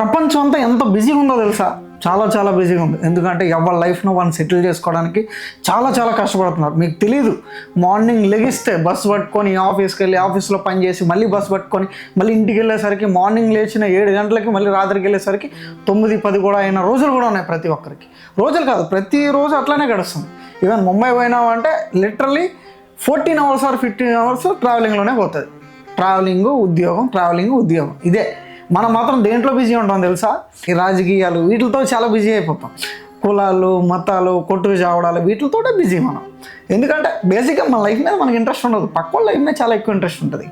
ప్రపంచం అంతా ఎంత బిజీగా ఉందో తెలుసా? చాలా చాలా బిజీగా ఉంది ఎందుకంటే ఎవరి లైఫ్ను వాళ్ళు సెటిల్ చేసుకోవడానికి చాలా చాలా కష్టపడుతున్నారు. మీకు తెలియదు మార్నింగ్ లెగిస్తే బస్ పట్టుకొని ఆఫీస్కి వెళ్ళి ఆఫీస్లో పని చేసి మళ్ళీ బస్ పట్టుకొని మళ్ళీ ఇంటికి వెళ్ళేసరికి మార్నింగ్ లేచిన ఏడు గంటలకి మళ్ళీ రాత్రికి వెళ్ళేసరికి తొమ్మిది పది కూడా అయిన రోజులు కూడా ఉన్నాయి ప్రతి ఒక్కరికి. రోజులు కాదు ప్రతిరోజు అట్లానే గడుస్తుంది. Even Mumbai పోయినామంటే literally fourteen hours or fifteen hours ట్రావెలింగ్లోనే పోతుంది. ట్రావెలింగ్ ఉద్యోగం ట్రావెలింగ్ ఉద్యోగం. ఇదే. మనం మాత్రం దేంట్లో బిజీ ఉంటాం తెలుసా? ఈ రాజకీయాలు వీటితో చాలా బిజీ అయిపోతాం. కులాలు మతాలు కొట్టు చావడాలు వీటితోటే బిజీ మనం. ఎందుకంటే బేసిక్గా మన లైఫ్ మీద మనకి ఇంట్రెస్ట్ ఉండదు. పక్క వాళ్ళ లైఫ్ మీద చాలా ఎక్కువ ఇంట్రెస్ట్ ఉంటుంది.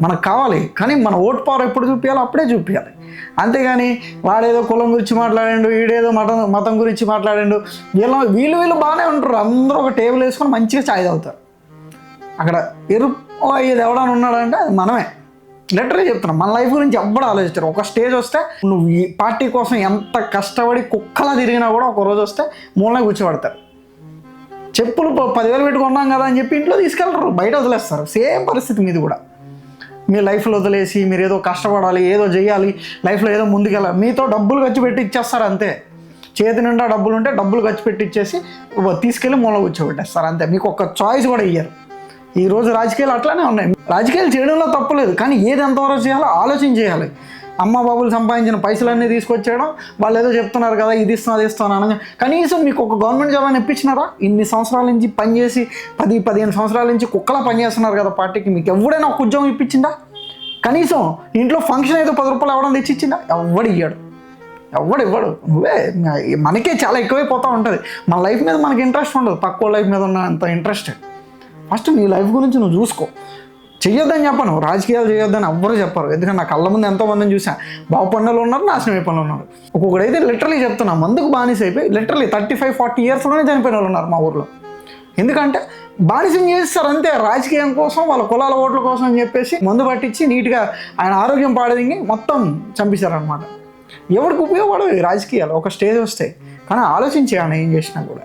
మనకు కావాలి. కానీ మన ఓట్ పవర్ ఎప్పుడు చూపించాలో అప్పుడే చూపించాలి అంతేగాని వాడేదో కులం గురించి మాట్లాడాడు వీడేదో మతం మతం గురించి మాట్లాడాడు వీళ్ళ వీళ్ళు వీళ్ళు బాగానే ఉంటారు. అందరూ ఒక టేబుల్ వేసుకొని మంచిగా చాయ్ తాగుతారు. అక్కడ ఎరుపు అయ్యేది ఎవడన్నా ఉన్నాడంటే అది మనమే. లెటర్ చెప్తున్నా. మన లైఫ్ గురించి ఎవ్వడు ఆలోచిస్తారు ఒక స్టేజ్ వస్తే నువ్వు ఈ పార్టీ కోసం ఎంత కష్టపడి కుక్కలా తిరిగినా కూడా ఒక రోజు వస్తే మూలనే కూర్చోబడతారు. చెప్పులు ప- పదివేలు పెట్టుకున్నాం కదా అని చెప్పి ఇంట్లో తీసుకెళ్తారు బయట వదిలేస్తారు. సేమ్ పరిస్థితి మీది కూడా. మీ లైఫ్లో వదిలేసి మీరు ఏదో కష్టపడాలి ఏదో చేయాలి లైఫ్లో ఏదో ముందుకెళ్ళాలి. మీతో డబ్బులు ఖర్చు పెట్టి ఇచ్చేస్తారు అంతే. చేతి నిండా డబ్బులు ఉంటే డబ్బులు ఖర్చు పెట్టి ఇచ్చేసి తీసుకెళ్ళి మూల కూర్చోబెట్టేస్తారు అంతే. మీకు ఒక చాయిస్ కూడా ఇయ్యరు. ఈ రోజు రాజకీయాలు అట్లానే ఉన్నాయి. రాజకీయాలు చేయడంలో తప్పలేదు కానీ ఏది ఎంతవరకు చేయాలో ఆలోచన చేయాలి. అమ్మ బాబులు సంపాదించిన పైసలన్నీ తీసుకొచ్చేయడం వాళ్ళు ఏదో చెప్తున్నారు కదా ఇది ఇస్తున్నా అది ఇస్తాను అనగా కనీసం మీకు ఒక గవర్నమెంట్ జాబ్ అని ఇప్పించినారా? ఇన్ని సంవత్సరాల నుంచి పనిచేసి పది పదిహేను సంవత్సరాల నుంచి కుక్కలా పనిచేస్తున్నారు కదా పార్టీకి మీకు ఎవడైనా ఒక ఉద్యోగం ఇప్పించిందా? కనీసం ఇంట్లో ఫంక్షన్ ఏదో పది రూపాయలు అవ్వడం తెచ్చిచ్చిందా? ఎవడు ఇయ్యాడు. ఎవడు ఇవ్వడు. నువ్వే మనకే చాలా ఎక్కువైపోతూ ఉంటుంది. మన లైఫ్ మీద మనకి ఇంట్రెస్ట్ ఉండదు. పక్కో లైఫ్ మీద ఉన్న అంత ఇంట్రెస్ట్ ఫస్ట్ నీ లైఫ్ గురించి నువ్వు చూసుకో. చెయ్యొద్దని చెప్పను. రాజకీయాలు చేయొద్దని ఎవ్వరూ చెప్పరు. ఎందుకంటే నా కళ్ళ ముందు ఎంతో మందిని చూసా బాగుపడినలు ఉన్నారు నాశనం అయిపోయిన ఉన్నారు. ఒక్కొక్కడైతే లిటరలీ చెప్తున్నా మందుకు బానిస అయిపోయి లిటరలీ థర్టీ ఫైవ్ ఫార్టీ ఇయర్స్లోనే చనిపోయిన వాళ్ళు ఉన్నారు మా ఊర్లో. ఎందుకంటే బానిసం చేస్తారు అంతే. రాజకీయం కోసం వాళ్ళ కులాల ఓట్ల కోసం అని చెప్పేసి మందు పట్టించి నీట్గా ఆయన ఆరోగ్యం పాడదింగి మొత్తం చంపేశారనమాట ఎవరికి ఉపయోగపడవు ఈ రాజకీయాలు. ఒక స్టేజ్ వస్తాయి. కానీ ఆలోచించేయాలి ఏం చేసినా కూడా.